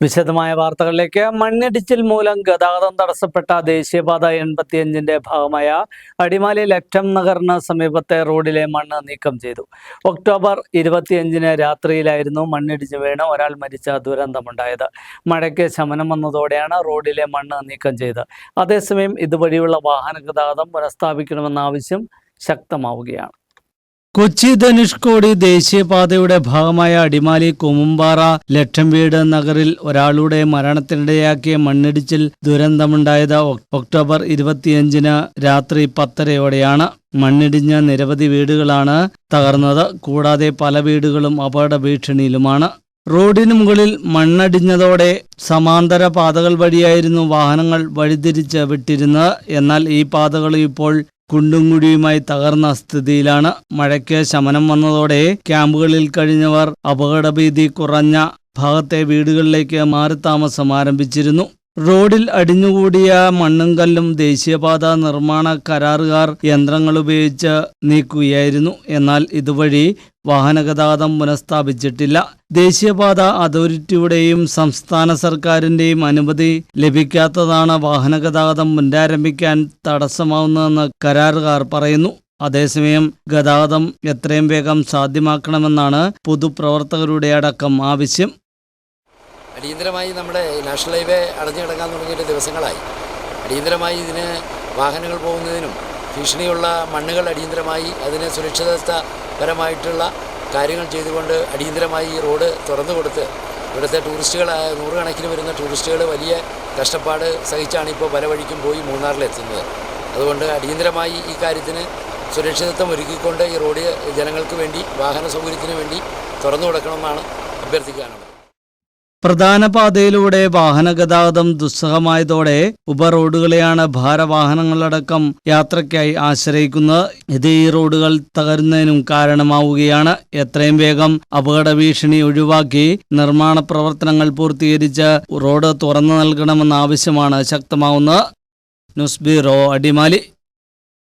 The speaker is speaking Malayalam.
വിശദമായ വാർത്തകളിലേക്ക് മണ്ണിടിച്ചിൽ മൂലം ഗതാഗതം തടസ്സപ്പെട്ട ദേശീയപാത എൺപത്തിയഞ്ചിന്റെ ഭാഗമായ അടിമാലി ലക്ഷം നഗറിന് സമീപത്തെ റോഡിലെ മണ്ണ് നീക്കം ചെയ്തു. ഒക്ടോബർ ഇരുപത്തിയഞ്ചിന് രാത്രിയിലായിരുന്നു മണ്ണിടിച്ച് വീണ് ഒരാൾ മരിച്ച ദുരന്തമുണ്ടായത്. മഴയ്ക്ക് ശമനം വന്നതോടെയാണ് റോഡിലെ മണ്ണ് നീക്കം ചെയ്തത് അതേസമയം ഇതുവഴിയുള്ള വാഹന ഗതാഗതം പുനഃസ്ഥാപിക്കണമെന്ന ആവശ്യം ശക്തമാവുകയാണ്. കൊച്ചി ധനുഷ്കോടി ദേശീയപാതയുടെ ഭാഗമായ അടിമാലി കുമുമ്പാറ ലക്ഷംവീട് നഗറിൽ ഒരാളുടെ മരണത്തിനിടയാക്കിയ മണ്ണിടിച്ചിൽ ദുരന്തമുണ്ടായത് ഒക്- ഒക്ടോബർ ഇരുപത്തിയഞ്ചിന് രാത്രി പത്തരയോടെയാണ്. മണ്ണിടിഞ്ഞ നിരവധി വീടുകളാണ് തകർന്നത്. കൂടാതെ പല വീടുകളും അപകട ഭീഷണിയിലുമാണ് റോഡിന് മുകളിൽ മണ്ണടിഞ്ഞതോടെ സമാന്തര പാതകൾ വഴിയായിരുന്നു വാഹനങ്ങൾ വഴിതിരിച്ച് വിട്ടിരുന്നത്. എന്നാൽ ഈ പാതകൾ ഇപ്പോൾ കുണ്ടും കുഴിയുമായി തകർന്ന സ്ഥിതിയിലാണ് മഴയ്ക്ക് ശമനം വന്നതോടെ ക്യാമ്പുകളിൽ കഴിഞ്ഞവർ അപകടഭീതി കുറഞ്ഞ ഭാഗത്തെ വീടുകളിലേക്ക് മാറി താമസം ആരംഭിച്ചിരുന്നു. റോഡിൽ അടിഞ്ഞുകൂടിയ മണ്ണും കല്ലും ദേശീയപാത നിർമ്മാണ കരാറുകാർ യന്ത്രങ്ങൾ ഉപയോഗിച്ച് നീക്കുകയായിരുന്നു. എന്നാൽ ഇതുവഴി വാഹനഗതാഗതം പുനഃസ്ഥാപിച്ചിട്ടില്ല. ദേശീയപാത അതോറിറ്റിയുടെയും സംസ്ഥാന സർക്കാരിന്റെയും അനുമതി ലഭിക്കാത്തതാണ് വാഹനഗതാഗതം പുനരാരംഭിക്കാൻ തടസ്സമാവുന്നതെന്ന് കരാറുകാർ പറയുന്നു. അതേസമയം ഗതാഗതം എത്രയും വേഗം സാധ്യമാക്കണമെന്നാണ് പൊതുപ്രവർത്തകരുടെ അടക്കം ആവശ്യം. അടിയന്തരമായി നമ്മുടെ നാഷണൽ ഹൈവേ അടഞ്ഞു കിടക്കാൻ തുടങ്ങിയിട്ട് ദിവസങ്ങളായി. അടിയന്തരമായി ഇതിന് വാഹനങ്ങൾ പോകുന്നതിനും ഭീഷണിയുള്ള മണ്ണുകൾ അടിയന്തരമായി അതിന് സുരക്ഷിതപരമായിട്ടുള്ള കാര്യങ്ങൾ ചെയ്തുകൊണ്ട് അടിയന്തരമായി ഈ റോഡ് തുറന്നു കൊടുത്ത് ഇവിടുത്തെ ടൂറിസ്റ്റുകൾ നൂറുകണക്കിന് വരുന്ന ടൂറിസ്റ്റുകൾ വലിയ കഷ്ടപ്പാട് സഹിച്ചാണ് ഇപ്പോൾ പല വഴിക്കും പോയി മൂന്നാറിലെത്തുന്നത്. അതുകൊണ്ട് അടിയന്തരമായി ഈ കാര്യത്തിന് സുരക്ഷിതത്വം ഒരുക്കിക്കൊണ്ട് ഈ റോഡ് ജനങ്ങൾക്ക് വേണ്ടി വാഹന സൗകര്യത്തിന് വേണ്ടി തുറന്നു കൊടുക്കണമെന്നാണ് അഭ്യർത്ഥിക്കാനുള്ളത്. പ്രധാന പാതയിലൂടെ വാഹനഗതാഗതം ദുസ്സഹമായതോടെ ഉപറോഡുകളെയാണ് ഭാരവാഹനങ്ങളടക്കം യാത്രയ്ക്കായി ആശ്രയിക്കുന്നത്. ഇത് ഈ റോഡുകൾ തകരുന്നതിനും കാരണമാവുകയാണ്. എത്രയും വേഗം അപകട ഭീഷണി ഒഴിവാക്കി നിർമ്മാണ പ്രവർത്തനങ്ങൾ പൂർത്തീകരിച്ച് റോഡ് തുറന്നു നൽകണമെന്ന ആവശ്യമാണ് ശക്തമാവുന്നത്. News bureau Adimali.